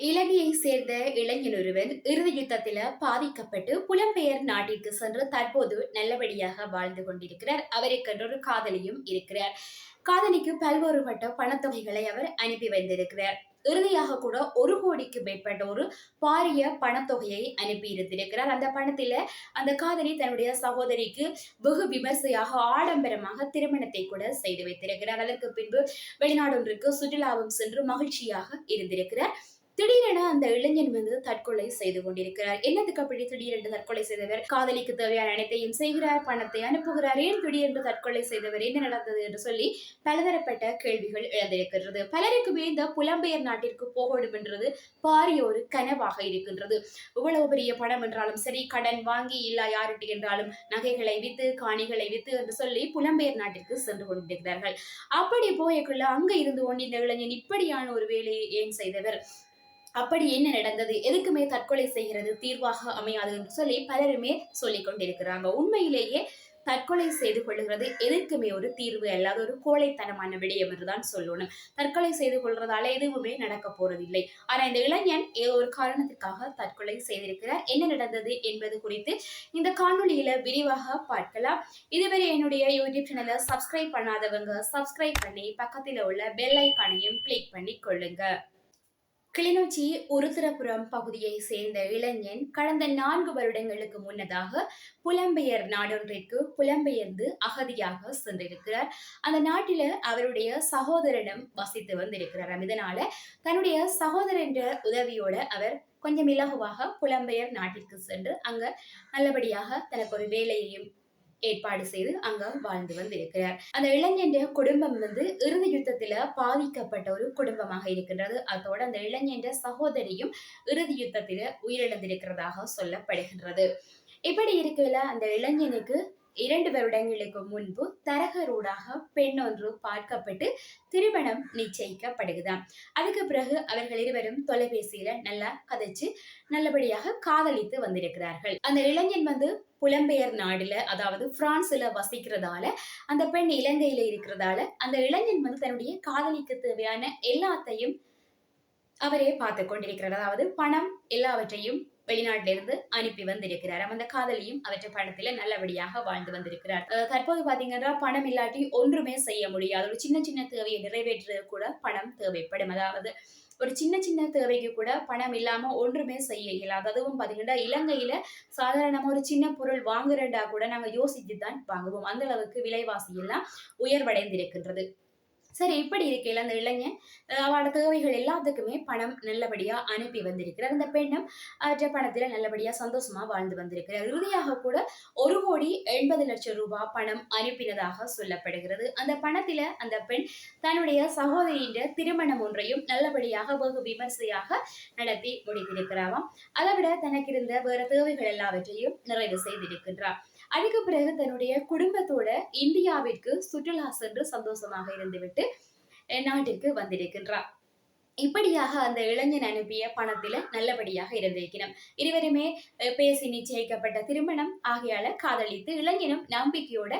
இலங்கையை சேர்ந்த இளைஞன் ஒருவன் இறுதி யுத்தத்தில பாதிக்கப்பட்டு புலம்பெயர் நாட்டிற்கு சென்று தற்போது நல்லபடியாக வாழ்ந்து கொண்டிருக்கிறார். அவருக்கென்றொரு ஒரு காதலியும் இருக்கிறார். காதலிக்கு பல்வேறுபட்ட பணத்தொகைகளை அவர் அனுப்பி வந்திருக்கிறார் இறுதியாக கூட ஒரு கோடிக்கு மேற்பட்ட ஒரு பாரிய பணத்தொகையை அனுப்பி இருந்திருக்கிறார். அந்த பணத்தில அந்த காதலி தன்னுடைய சகோதரிக்கு வெகு விமர்சையாக ஆடம்பரமாக திருமணத்தை கூட செய்து வைத்திருக்கிறார். அதற்கு பின்பு வெளிநாடொன்றுக்கு சுற்றுலாவும் சென்று மகிழ்ச்சியாக இருந்திருக்கிறார். திடீரென அந்த இளைஞன் வந்து தற்கொலை செய்து கொண்டிருக்கிறார். என்னதுக்கு அப்படி திடீரென்று தற்கொலை செய்தவர்? காதலிக்கு தேவையான அனைத்தையும் செய்கிறார் பணத்தை அனுப்புகிறார். ஏன் திடீரென்று தற்கொலை செய்தவர்? என்ன நடந்தது என்று சொல்லி பலதரப்பட்ட கேள்விகள் எழுந்திருக்கிறது பலருக்குமே இந்த புலம்பெயர் நாட்டிற்கு போக வேண்டும் என்றது பாரிய ஒரு கனவாக இருக்கின்றது. இவ்வளவு பெரிய பணம் என்றாலும் சரி கடன் வாங்கி இல்லா யாருட்டு என்றாலும் நகைகளை வித்து காணிகளை வித்து என்று சொல்லி புலம்பெயர் நாட்டிற்கு சென்று கொண்டிருக்கிறார்கள். அப்படி போயக்குள்ள அங்க இருந்து கொண்டு இந்த இளைஞன் இப்படியான ஒரு வேலையை ஏன் செய்தவர்? அப்படி என்ன நடந்தது? எதுக்குமே தற்கொலை செய்கிறது தீர்வாக அமையாது என்று சொல்லி பலருமே சொல்லிக் கொண்டிருக்கிறாங்க. உண்மையிலேயே தற்கொலை செய்து கொள்கிறது எதற்குமே ஒரு தீர்வு அல்லாத ஒரு கோழைத்தனமான விடயம் என்றுதான் சொல்லணும். தற்கொலை செய்து கொள்றதால எதுவுமே நடக்க போறதில்லை. ஆனா இந்த இளைஞன் ஏதோ ஒரு காரணத்துக்காக தற்கொலை செய்திருக்கிறார். என்ன நடந்தது என்பது குறித்து இந்த காணொலியில விரிவாக பார்க்கலாம். இதுவரை என்னுடைய யூடியூப் சேனலை சப்ஸ்கிரைப் பண்ணாதவங்க சப்ஸ்கிரைப் பண்ணி பக்கத்தில் உள்ள பெல் ஐக்கானையும் கிளிக் பண்ணி கொள்ளுங்க. கிளிநொச்சி உருத்திரபுரம் பகுதியை சேர்ந்த இளைஞன் கடந்த நான்கு வருடங்களுக்கு முன்னதாக புலம்பெயர் நாடொன்றிற்கு புலம்பெயர்ந்து அகதியாக சென்றிருக்கிறார். அந்த நாட்டில அவருடைய சகோதரனும் வசித்து வந்திருக்கிறார். இதனால தன்னுடைய சகோதரன் உதவியோட அவர் கொஞ்சம் இலகுவாக புலம்பெயர் நாட்டிற்கு சென்று அங்க நல்லபடியாக தனக்கு ஒரு வேலையையும் ஏற்பாடு செய்து அங்க வாழ்ந்து வந்திருக்கிறார். அந்த இளைஞன் குடும்பம் வந்து இறுதி யுத்தத்துல பாதிக்கப்பட்ட ஒரு குடும்பமாக இருக்கின்றது. அதோட அந்த இளைஞன் சகோதரியும் இறுதி யுத்தத்தில உயிரிழந்திருக்கிறதாக சொல்லப்படுகின்றது. இப்படி இருக்கையில அந்த இளைஞனுக்கு இரண்டு வருடங்களுக்கு முன்பு தரகரோடாக பெண் ஒன்று பார்க்கப்பட்டு திருமணம் நிச்சயிக்கப்படுகுதாம். அதுக்கு பிறகு அவர்கள் இருவரும் தொலைபேசியில நல்லா கதைச்சு நல்லபடியாக காதலித்து வந்திருக்கிறார்கள். அந்த இளைஞன் வந்து புலம்பெயர் நாடுல அதாவது பிரான்ஸ்ல வசிக்கிறதால அந்த பெண் இலங்கையில இருக்கிறதால அந்த இளைஞன் வந்து தன்னுடைய காதலிக்கு தேவையான எல்லாத்தையும் அவரே பார்த்து கொண்டிருக்கிறார். அதாவது பணம் எல்லாவற்றையும் வெளிநாட்டிலிருந்து அனுப்பி வந்திருக்கிறார். அந்த காதலியும் அவற்றை பணத்தில நல்லபடியாக வாழ்ந்து வந்திருக்கிறார். தற்போது பாத்தீங்கன்னா பணம் இல்லாட்டி ஒன்றுமே செய்ய முடியாது. ஒரு சின்ன சின்ன தேவையை நிறைவேற்றது கூட பணம் தேவைப்படும். அதாவது ஒரு சின்ன சின்ன தேவைக்கு கூட பணம் இல்லாம ஒன்றுமே செய்ய இயலாது. அதுவும் பாத்தீங்கன்னா இலங்கையில சாதாரணமா ஒரு சின்ன பொருள் வாங்குறண்டா கூட நாங்க யோசித்து தான் வாங்குவோம். அந்த அளவுக்கு விலைவாசி எல்லாம் உயர்வடைந்திருக்கின்றது. சரி இப்படி இருக்கையில் அந்த இளைஞன் அவளோட தேவைகள் எல்லாத்துக்குமே பணம் நல்லபடியா அனுப்பி வந்திருக்கிறார். அந்த பெண்ணும் அவற்றை பணத்துல நல்லபடியா சந்தோஷமா வாழ்ந்து வந்திருக்கிறார். இறுதியாக கூட ஒரு கோடி எண்பது லட்சம் ரூபாய் பணம் அனுப்பினதாக சொல்லப்படுகிறது. அந்த பணத்துல அந்த பெண் தன்னுடைய சகோதரியின் திருமணம் ஒன்றையும் நல்லபடியாக வெகு விமர்சையாக நடத்தி முடித்திருக்கிறாராம் அதை விட தனக்கு இருந்த வேற தேவைகள் எல்லாவற்றையும் நிறைவு செய்திருக்கின்றார். அதுக்கு பிறகு தன்னுடைய குடும்பத்தோட இந்தியாவிற்கு சுற்றுலா சென்று சந்தோஷமாக இருந்துவிட்டு நாட்டிற்கு வந்திருக்கின்றார். இப்படியாக அந்த இளைஞன் அனுப்பிய பணத்தில நல்லபடியாக இருந்திருக்கணும் இருவருமே பேசி நிச்சயிக்கப்பட்ட திருமணம் ஆகையால காதலித்து இளைஞனும் நம்பிக்கையோட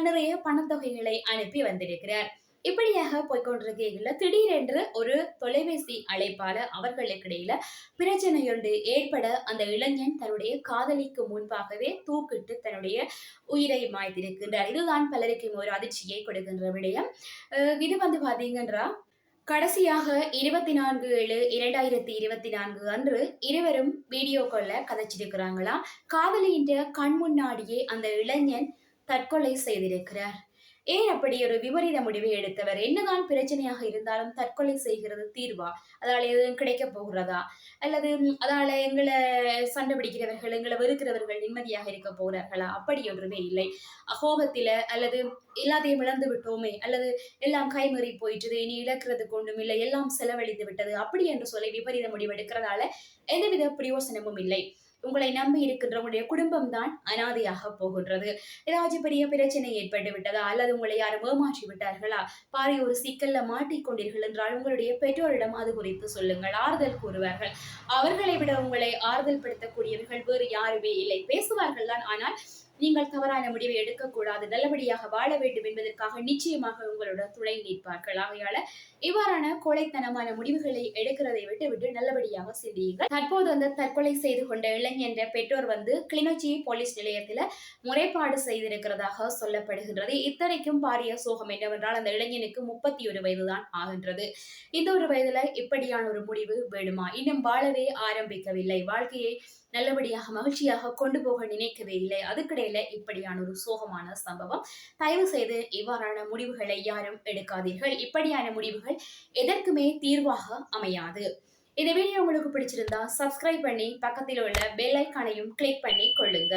நிறைய பணத்தொகைகளை அனுப்பி வந்திருக்கிறார். இப்படியாக போய்கொண்டிருக்கையில் திடீரென்று ஒரு தொலைபேசி அழைப்பால அவர்களுக்கிடையில பிரச்சனையொன்று ஏற்பட அந்த இளைஞன் தன்னுடைய காதலிக்கு முன்பாகவே தூக்கிட்டு தன்னுடைய உயிரை மாய்த்திருக்கின்றார். இதுதான் பலருக்கும் ஒரு அதிர்ச்சியை கொடுக்கின்ற விடயம். இது வந்து பாத்தீங்கன்றா கடைசியாக இருபத்தி நான்கு ஏழு இரண்டாயிரத்தி இருபத்தி நான்கு அன்று இருவரும் வீடியோ கொள்ள கதைச்சிருக்கிறாங்களாம். காதலியின் கண் முன்னாடியே அந்த இளைஞன் தற்கொலை செய்திருக்கிறார். ஏன் அப்படி ஒரு விபரீத முடிவை எடுத்தவர்? என்னதான் பிரச்சனையாக இருந்தாலும் தற்கொலை செய்கிறது தீர்வா? அதால எதுவும் கிடைக்க போகிறதா? அல்லது அதால எங்களை சண்டை பிடிக்கிறவர்கள் எங்களை வெறுக்கிறவர்கள் நிம்மதியாக இருக்க போகிறார்களா? அப்படி ஒன்றுமே இல்லை. அகோபத்தில அல்லது எல்லாத்தையும் இழந்து விட்டோமே? அல்லது எல்லாம் கைமறி போயிட்டது இனி இழக்கிறது கொண்டும் இல்லை எல்லாம் செலவழித்து விட்டது அப்படி என்று சொல்லி விபரீத முடிவு எடுக்கிறதால எந்தவித பிரயோசனமும் இல்லை. உங்களை நம்பி இருக்கின்ற உங்களுடைய குடும்பம் தான் அனாதையாக போகின்றது. ஏதாச்சும் பெரிய பிரச்சனை ஏற்பட்டு விட்டதா அல்லது உங்களை யாரும் ஏமாற்றி விட்டார்களா? பாரி ஒரு சிக்கல்ல மாட்டிக்கொண்டீர்கள் என்றால் உங்களுடைய பெற்றோரிடம் அது குறித்து சொல்லுங்கள். ஆறுதல் கூறுவார்கள். அவர்களை விட உங்களை ஆறுதல் படுத்தக்கூடியவர்கள் வேறு யாருமே இல்லை. பேசுவார்கள் தான் ஆனால் நீங்கள் தவறான முடிவை எடுக்கக்கூடாது நல்லபடியாக வாழ வேண்டும் என்பதற்காக நிச்சயமாக உங்களோட துணை நிற்பார்கள். ஆகையால இவ்வாறான கோழைத்தனமான முடிவுகளை எடுக்கிறதை விட்டு விட்டு நல்லபடியாக சிந்தியுங்கள். தற்போது வந்து தற்கொலை செய்து கொண்ட இளைஞன்ற பெற்றோர் வந்து கிளிநொச்சி போலீஸ் நிலையத்தில் முறைப்பாடு செய்திருக்கிறதாக சொல்லப்படுகின்றது. இத்தனைக்கும் பாரிய சோகம் என்னவென்றால் அந்த இளைஞனுக்கு முப்பத்தி ஒரு வயதுதான் ஆகின்றது. இந்த ஒரு வயதுல இப்படியான ஒரு முடிவு வேணுமா? இன்னும் வாழவே ஆரம்பிக்கவில்லை. வாழ்க்கையை நல்லபடியாக மகிழ்ச்சியாக கொண்டு போக நினைக்கவே இல்லை. அதுக்கிடையில இப்படியான ஒரு சோகமான சம்பவம். தயவு செய்து இவ்வாறான முடிவுகளை யாரும் எடுக்காதீர்கள். இப்படியான முடிவுகள் எதற்குமே தீர்வாக அமையாது. இந்த வீடியோ உங்களுக்கு பிடிச்சிருந்தா சப்ஸ்கிரைப் பண்ணி பக்கத்தில் உள்ள பெல் ஐக்கானையும் கிளிக் பண்ணி கொள்ளுங்க.